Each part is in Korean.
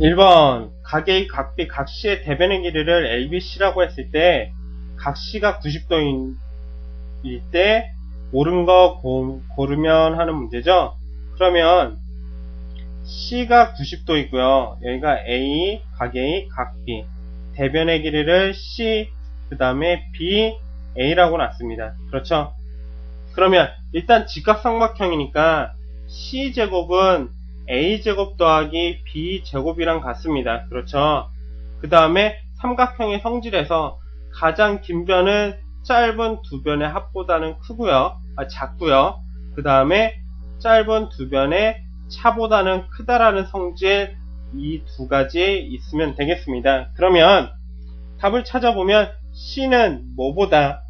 1번 각의 각비 각시의 대변의 길이를 LBC라고 했을 때 각시가 90도인 때 옳은 거 고, 고르면 하는 문제죠. 그러면 C가 90도이고요. 여기가 A, 각 A, 각 B. 대변의 길이를 C, 그 다음에 B, A라고 놨습니다. 그렇죠? 그러면 일단 직각삼각형이니까 C제곱은 A제곱 더하기 B제곱이랑 같습니다. 그렇죠? 그 다음에 삼각형의 성질에서 가장 긴 변은 짧은 두 변의 합보다는 크고요. 아, 작고요. 그 다음에 짧은 두 변의 차보다는 크다라는 성질 이 두 가지 있으면 되겠습니다. 그러면 답을 찾아보면 C는 뭐보다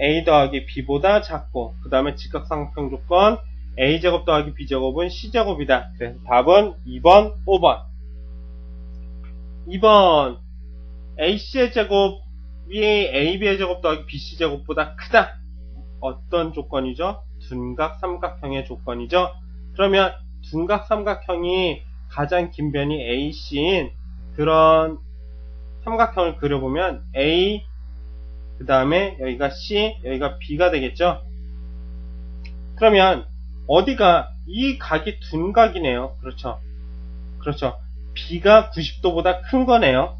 A 더하기 B보다 작고 그 다음에 직각삼각형 조건 A제곱 더하기 B제곱은 C제곱이다. 그래서 답은 2번, 5번 2번 AC의 제곱 위 AB의 제곱 더하기 BC 제곱보다 크다. 어떤 조건이죠? 둔각 삼각형의 조건이죠. 그러면 둔각 삼각형이 가장 긴 변이 AC인 그런 삼각형을 그려보면 A 그 다음에 여기가 C 여기가 B가 되겠죠. 그러면 어디가 이 각이 둔 각이네요. 그렇죠. 그렇죠. B가 90도보다 큰 거네요.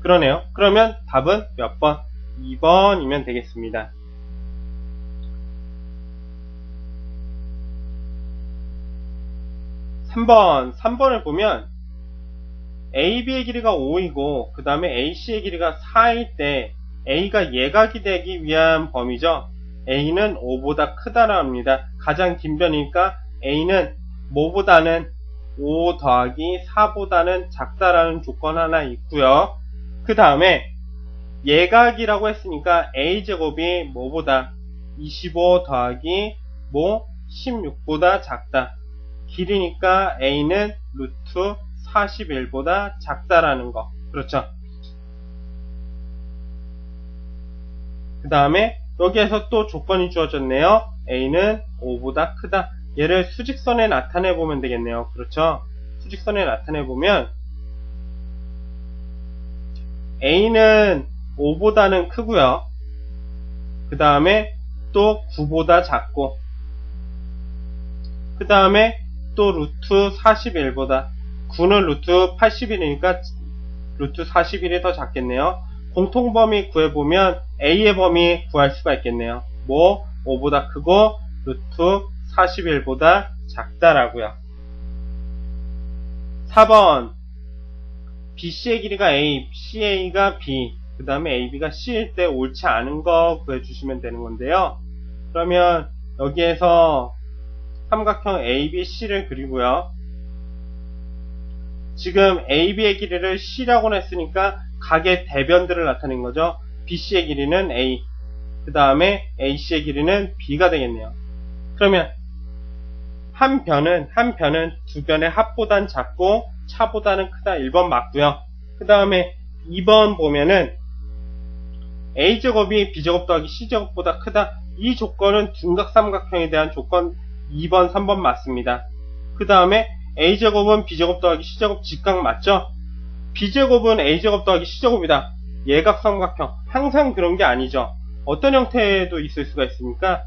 그러네요. 그러면 답은 몇 번? 2번이면 되겠습니다. 3번, 3번을 보면 AB의 길이가 5이고 그 다음에 AC의 길이가 4일 때 A가 예각이 되기 위한 범위죠. A는 5보다 크다라 합니다. 가장 긴 변이니까 A는 뭐보다는 5 더하기 4보다는 작다라는 조건 하나 있고요. 그 다음에 예각이라고 했으니까 A제곱이 뭐보다 25 더하기 뭐 16보다 작다. 길이니까 A는 루트 41보다 작다라는 거. 그렇죠. 그 다음에 여기에서 또 조건이 주어졌네요. A는 5보다 크다. 얘를 수직선에 나타내 보면 되겠네요. 그렇죠. 수직선에 나타내 보면 A는 5보다는 크고요. 그 다음에 또 9보다 작고 그 다음에 또 루트 41보다 9는 루트 81이니까 루트 41이 더 작겠네요. 공통 범위 구해보면 A의 범위 구할 수가 있겠네요. 뭐 5보다 크고 루트 41보다 작다라고요. 4번 BC의 길이가 A, CA가 B, 그 다음에 AB가 C일 때 옳지 않은 거 구해주시면 되는 건데요. 그러면 여기에서 삼각형 ABC를 그리고요. 지금 AB의 길이를 C라고 했으니까 각의 대변들을 나타낸 거죠. BC의 길이는 A, 그 다음에 AC의 길이는 B가 되겠네요. 그러면 한 변은 한 변은 두 변의 합보단 작고 차보다는 크다 1번 맞고요. 그 다음에 2번 보면은 A제곱이 B제곱 더하기 C제곱보다 크다. 이 조건은 둔각 삼각형에 대한 조건 2번, 3번 맞습니다. 그 다음에 A제곱은 B제곱 더하기 C제곱 직각 맞죠? B제곱은 A제곱 더하기 C제곱이다. 예각 삼각형. 항상 그런 게 아니죠. 어떤 형태도 있을 수가 있습니까?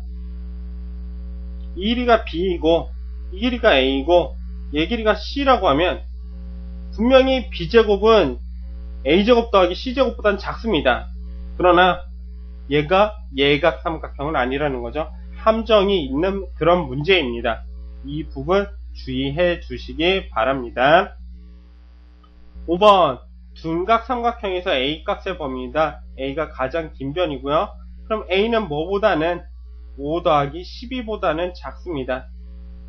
이 길이가 B이고 이 길이가 A이고 얘 길이가 C라고 하면 분명히 B제곱은 A제곱 더하기 C제곱보다는 작습니다. 그러나 얘가 예각 삼각형은 아니라는 거죠. 함정이 있는 그런 문제입니다. 이 부분 주의해 주시기 바랍니다. 5번 둔각 삼각형에서 A값의 범위이다. A가 가장 긴 변이고요. 그럼 A는 뭐보다는 5 더하기 12보다는 작습니다.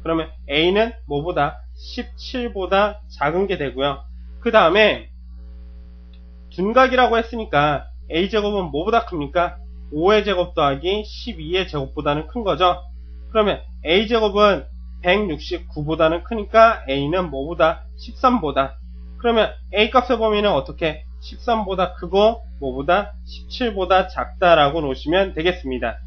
그러면 A는 뭐보다 17보다 작은 게 되고요. 그 다음에 둔각이라고 했으니까 A제곱은 뭐보다 큽니까? 5의 제곱 더하기 12의 제곱보다는 큰 거죠. 그러면 A제곱은 169보다는 크니까 A는 뭐보다 13보다. 그러면 A값의 범위는 어떻게 13보다 크고 뭐보다 17보다 작다라고 놓으시면 되겠습니다.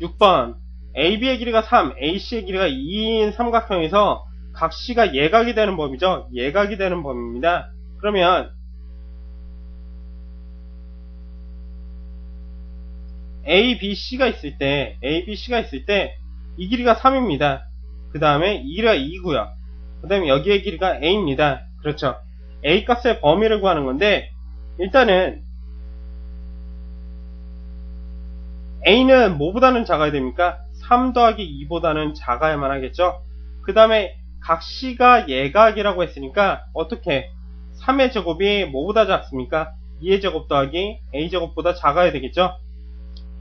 6번 AB의 길이가 3, AC의 길이가 2인 삼각형에서 각 C가 예각이 되는 범위죠. 예각이 되는 범위입니다. 그러면 A, B, C가 있을 때 A, B, C가 있을 때 이 길이가 3입니다. 그 다음에 이 길이가 2고요. 그 다음에 여기의 길이가 A입니다. 그렇죠. A 값의 범위를 구하는 건데 일단은 A는 뭐보다는 작아야 됩니까? 3 더하기 2보다는 작아야만 하겠죠? 그 다음에 각 C가 예각이라고 했으니까 어떻게 3의 제곱이 뭐보다 작습니까? 2의 제곱 더하기 A제곱보다 작아야 되겠죠?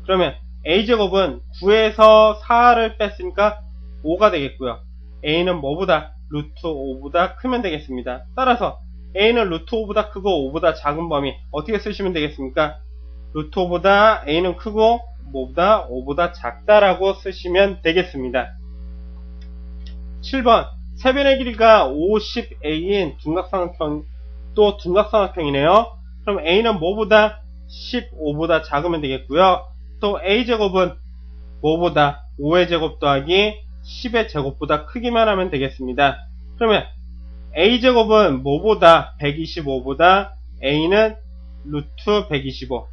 그러면 A제곱은 9에서 4를 뺐으니까 5가 되겠고요. A는 뭐보다? 루트 5보다 크면 되겠습니다. 따라서 A는 루트 5보다 크고 5보다 작은 범위 어떻게 쓰시면 되겠습니까? 루트 5보다 A는 크고 뭐보다 5보다 작다라고 쓰시면 되겠습니다. 7번 세변의 길이가 50A인 둔각삼각형 또 둔각삼각형이네요. 그럼 A는 뭐보다 15보다 작으면 되겠고요. 또 A제곱은 뭐보다 5의 제곱 더하기 10의 제곱보다 크기만 하면 되겠습니다. 그러면 A제곱은 뭐보다 125보다 A는 루트 125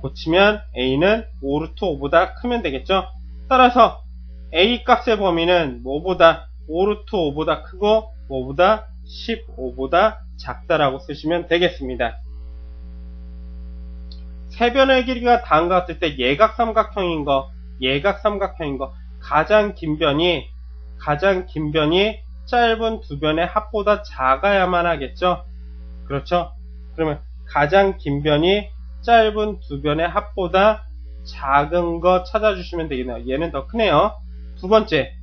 고치면 A는 5루트 5보다 크면 되겠죠. 따라서 A 값의 범위는 뭐보다 5루트 5보다 크고 뭐보다 15보다 작다라고 쓰시면 되겠습니다. 세변의 길이가 다음과 같을 때 예각삼각형인 거, 예각삼각형인 거, 가장 긴 변이, 가장 긴 변이 짧은 두 변의 합보다 작아야만 하겠죠? 그렇죠? 그러면 가장 긴 변이 짧은 두 변의 합보다 작은 거 찾아주시면 되겠네요. 얘는 더 크네요. 두 번째,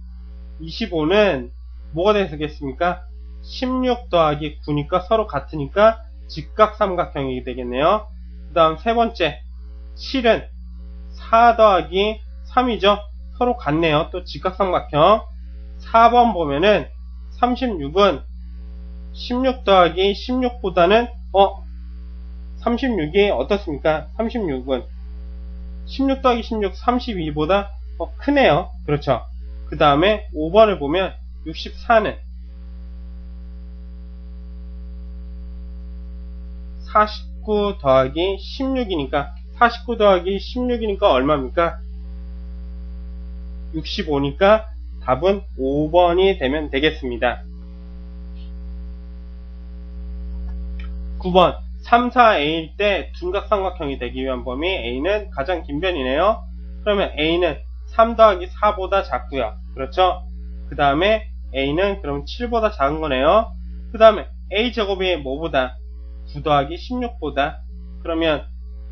25는 뭐가 되겠습니까? 16 더하기 9니까 서로 같으니까 직각삼각형이 되겠네요. 그 다음 세 번째 7은 4 더하기 3이죠. 서로 같네요. 또 직각삼각형 4번 보면은 36은 16 더하기 16보다는 어 36이 어떻습니까? 36은 16 더하기 16 32보다 어, 크네요. 그렇죠. 그 다음에 5번을 보면 64는 49 더하기 16이니까 49 더하기 16이니까 얼마입니까? 65니까 답은 5번이 되면 되겠습니다. 9번 3, 4A일 때 둔각삼각형이 되기 위한 범위 A는 가장 긴 변이네요. 그러면 A는 3 더하기 4보다 작고요. 그렇죠? 그 다음에 A는 그럼 7보다 작은 거네요. 그 다음에 A제곱이 뭐보다 9 더하기 16보다 그러면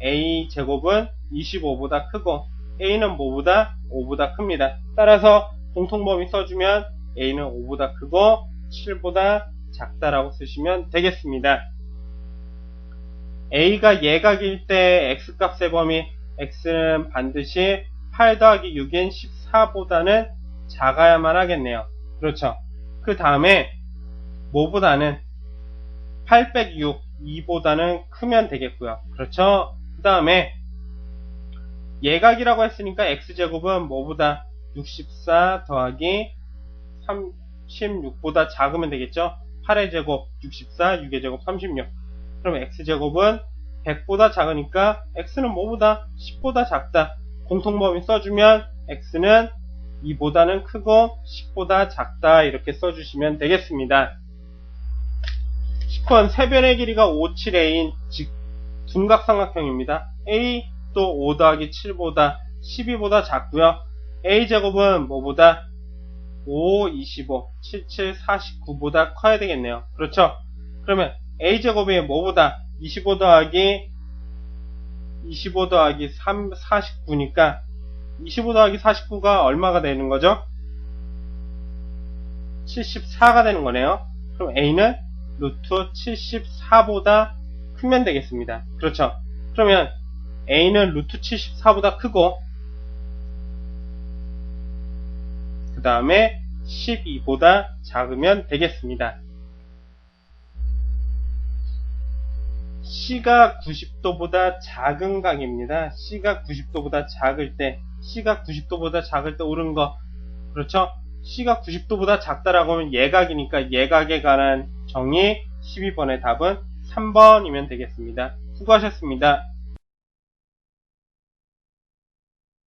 A 제곱은 25보다 크고 A는 뭐보다 5보다 큽니다. 따라서 공통범위 써주면 A는 5보다 크고 7보다 작다라고 쓰시면 되겠습니다. A가 예각일 때 X값의 범위 X는 반드시 8 더하기 6인 14보다는 작아야만 하겠네요. 그렇죠. 그 다음에 뭐보다는 8 빼기 6 2보다는 크면 되겠고요. 그렇죠? 그 다음에 예각이라고 했으니까 x제곱은 뭐보다 64 더하기 36보다 작으면 되겠죠? 8의 제곱 64, 6의 제곱 36. 그럼 x제곱은 100보다 작으니까 x는 뭐보다 10보다 작다. 공통범위 써주면 x는 2보다는 크고 10보다 작다 이렇게 써주시면 되겠습니다. 10번 세변의 길이가 5, 7a인 즉 둔각삼각형입니다. a 또 5 더하기 7보다 12보다 작고요. a제곱은 뭐보다 5, 25, 77, 49보다 커야 되겠네요. 그렇죠? 그러면 a제곱이 뭐보다 25 더하기 25 더하기 3, 49니까 25 더하기 49가 얼마가 되는 거죠? 74가 되는 거네요. 그럼 a는 루트 74보다 크면 되겠습니다. 그렇죠. 그러면 a는 루트 74보다 크고 그 다음에 12보다 작으면 되겠습니다. C가 90도보다 작은 각입니다. C가 90도보다 작을 때 C가 90도보다 작을 때 오른 거 그렇죠? C가 90도보다 작다라고 하면 예각이니까 예각에 관한 정의 12번의 답은 3번이면 되겠습니다. 수고하셨습니다.